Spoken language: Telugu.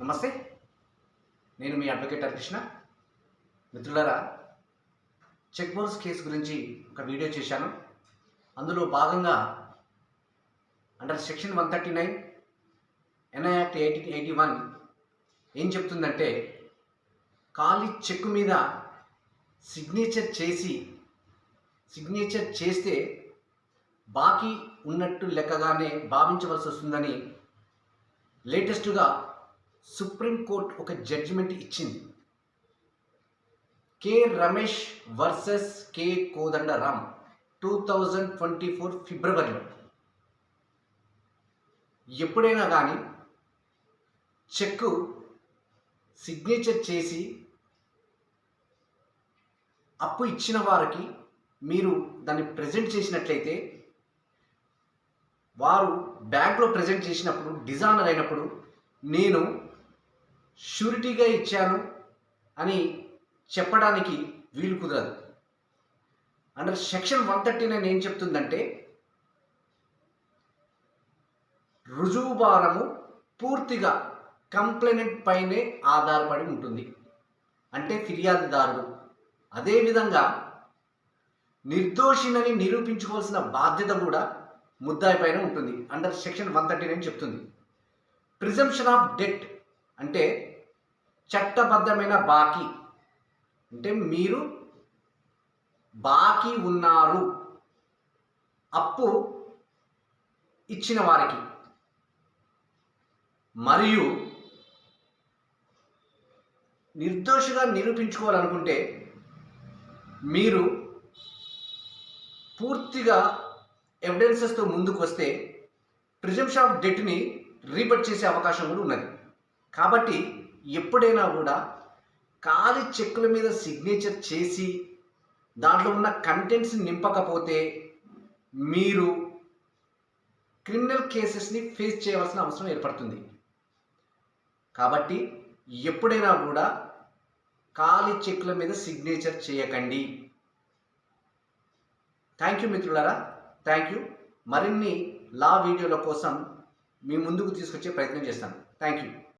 నమస్తే. నేను మీ అడ్వకేట్ హరికృష్ణ. మిత్రులారా చెక్ బౌన్స్ కేసు గురించి ఒక వీడియో చేశాను. అందులో భాగంగా under section one thirty nine NI act eighty eighty one ఏం చెప్తుందంటే ఖాళీ చెక్ మీద సిగ్నేచర్ చేసి సిగ్నేచర్ చేస్తే బాకీ ఉన్నట్టు లెక్కగానే భావించవలసి వస్తుందని లేటెస్ట్గా సుప్రీంకోర్టు ఒక జడ్జిమెంట్ ఇచ్చింది. K Ramesh versus K Kodandaram two thousand twenty four ఫిబ్రవరిలో ఎప్పుడైనా కానీ చెక్కు సిగ్నేచర్ చేసి అప్పు ఇచ్చిన వారికి మీరు దాన్ని ప్రజెంట్ చేసినట్లయితే వారు బ్యాంక్లో ప్రజెంట్ చేసినప్పుడు డిజానర్ అయినప్పుడు నేను షూరిటీగా ఇచ్చాను అని చెప్పడానికి వీలు కుదరదు. Under section one thirty nine ఏం చెప్తుందంటే రుజువుభారము పూర్తిగా కంప్లైనెంట్ పైనే ఆధారపడి ఉంటుంది. అంటే ఫిర్యాదుదారుడు. అదేవిధంగా నిర్దోషినని నిరూపించుకోవాల్సిన బాధ్యత కూడా ముద్దాయి పైన ఉంటుంది. Under section one thirty nine చెప్తుంది? ప్రిజంప్షన్ ఆఫ్ డెట్ అంటే చట్టబద్ధమైన బాకీ. అంటే మీరు బాకీ ఉన్నారు. అప్పు ఇచ్చిన వారికి. మరియు నిర్దోషిగా నిరూపించుకోవాలనుకుంటే మీరు పూర్తిగా ఎవిడెన్సెస్తో ముందుకు వస్తే ప్రిజంప్షన్ ఆఫ్ డెట్ని రీబట్ చేసే అవకాశం కూడా ఉన్నది. కాబట్టి ఎప్పుడైనా కూడా ఖాళీ చెక్కుల మీద సిగ్నేచర్ చేసి దాంట్లో ఉన్న కంటెంట్స్ నింపకపోతే మీరు క్రిమినల్ కేసెస్ని ఫేస్ చేయవలసిన అవసరం ఏర్పడుతుంది. కాబట్టి ఎప్పుడైనా కూడా ఖాళీ చెక్కుల మీద సిగ్నేచర్ చేయకండి. థ్యాంక్ యూ మిత్రులారా. థ్యాంక్ యూ మరిన్ని లా వీడియోల కోసం మీ ముందుకు తీసుకొచ్చే ప్రయత్నం చేస్తాను. Thank you